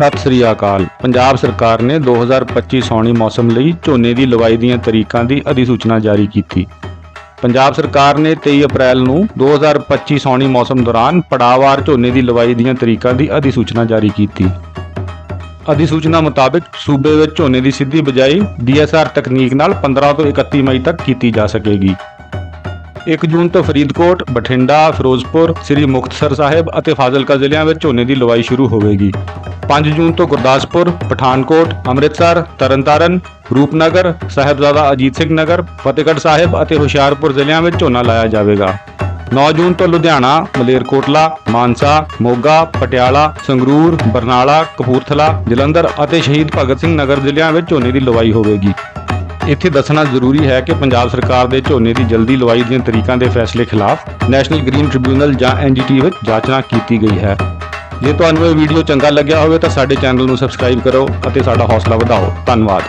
ਸਤਿ ਸ੍ਰੀ ਅਕਾਲ। ਪੰਜਾਬ ਸਰਕਾਰ ਨੇ 2025 ਸੌਣੀ ਮੌਸਮ ਲਈ ਝੋਨੇ ਦੀ ਲਵਾਈ ਦੀਆਂ ਤਰੀਕਾਂ ਦੀ ਅਧਿਸੂਚਨਾ ਜਾਰੀ ਕੀਤੀ। ਪੰਜਾਬ ਸਰਕਾਰ ਨੇ 23 ਅਪ੍ਰੈਲ ਨੂੰ 2025 ਸੌਣੀ ਮੌਸਮ ਦੌਰਾਨ ਪੜਾਵਾਰ ਝੋਨੇ ਦੀ ਲਵਾਈ ਦੀਆਂ ਤਰੀਕਾਂ ਦੀ ਅਧਿਸੂਚਨਾ ਜਾਰੀ ਕੀਤੀ। ਅਧਿਸੂਚਨਾ ਮੁਤਾਬਕ ਸੂਬੇ ਵਿੱਚ ਝੋਨੇ ਦੀ ਸਿੱਧੀ ਬਿਜਾਈ ਡੀਐਸਆਰ ਤਕਨੀਕ ਨਾਲ 15 ਤੋਂ 31 ਮਈ ਤੱਕ ਕੀਤੀ ਜਾ ਸਕੇਗੀ। 1 ਜੂਨ ਤੋਂ ਫਰੀਦਕੋਟ, ਬਠਿੰਡਾ, ਫਿਰੋਜ਼ਪੁਰ, ਸ੍ਰੀ ਮੁਕਤਸਰ ਸਾਹਿਬ ਅਤੇ ਫਾਜ਼ਿਲਕਾ ਜ਼ਿਲ੍ਹਿਆਂ ਵਿੱਚ ਝੋਨੇ ਦੀ ਲਵਾਈ ਸ਼ੁਰੂ ਹੋਵੇਗੀ। 5 ਜੂਨ ਤੋਂ ਗੁਰਦਾਸਪੁਰ, ਪਠਾਨਕੋਟ, ਅੰਮ੍ਰਿਤਸਰ, ਤਰਨਤਾਰਨ, ਰੂਪਨਗਰ, ਸਾਹਿਬਜ਼ਾਦਾ ਅਜੀਤ ਸਿੰਘ ਨਗਰ, ਫਤਿਹਗੜ੍ਹ ਸਾਹਿਬ ਅਤੇ ਹੁਸ਼ਿਆਰਪੁਰ ਜ਼ਿਲ੍ਹਿਆਂ ਵਿੱਚ ਝੋਨਾ ਲਾਇਆ ਜਾਵੇਗਾ। 9 ਜੂਨ ਤੋਂ ਲੁਧਿਆਣਾ, ਮਲੇਰਕੋਟਲਾ, ਮਾਨਸਾ, ਮੋਗਾ, ਪਟਿਆਲਾ, ਸੰਗਰੂਰ, ਬਰਨਾਲਾ, ਕਪੂਰਥਲਾ, ਜਲੰਧਰ ਅਤੇ ਸ਼ਹੀਦ ਭਗਤ ਸਿੰਘ ਨਗਰ ਜ਼ਿਲ੍ਹਿਆਂ ਵਿੱਚ ਝੋਨੇ ਦੀ ਲਵਾਈ ਹੋਵੇਗੀ। ਇੱਥੇ ਦੱਸਣਾ ਜ਼ਰੂਰੀ ਹੈ ਕਿ ਪੰਜਾਬ ਸਰਕਾਰ ਦੇ ਝੋਨੇ ਦੀ ਜਲਦੀ ਲਵਾਈ ਦੀਆਂ ਤਰੀਕਾਂ ਦੇ ਫੈਸਲੇ ਖਿਲਾਫ ਨੈਸ਼ਨਲ ਗ੍ਰੀਨ ਟ੍ਰਿਬਿਊਨਲ ਜਾਂ ਐਨਜੀਟੀ ਵਿੱਚ ਜਾਂਚਣਾ ਕੀਤੀ ਗਈ ਹੈ। ਜੇ ਤੁਹਾਨੂੰ ਇਹ ਵੀਡੀਓ ਚੰਗਾ ਲੱਗਿਆ ਹੋਵੇ ਤਾਂ ਸਾਡੇ ਚੈਨਲ ਨੂੰ ਸਬਸਕ੍ਰਾਈਬ ਕਰੋ ਅਤੇ ਸਾਡਾ ਹੌਸਲਾ ਵਧਾਓ। ਧੰਨਵਾਦ।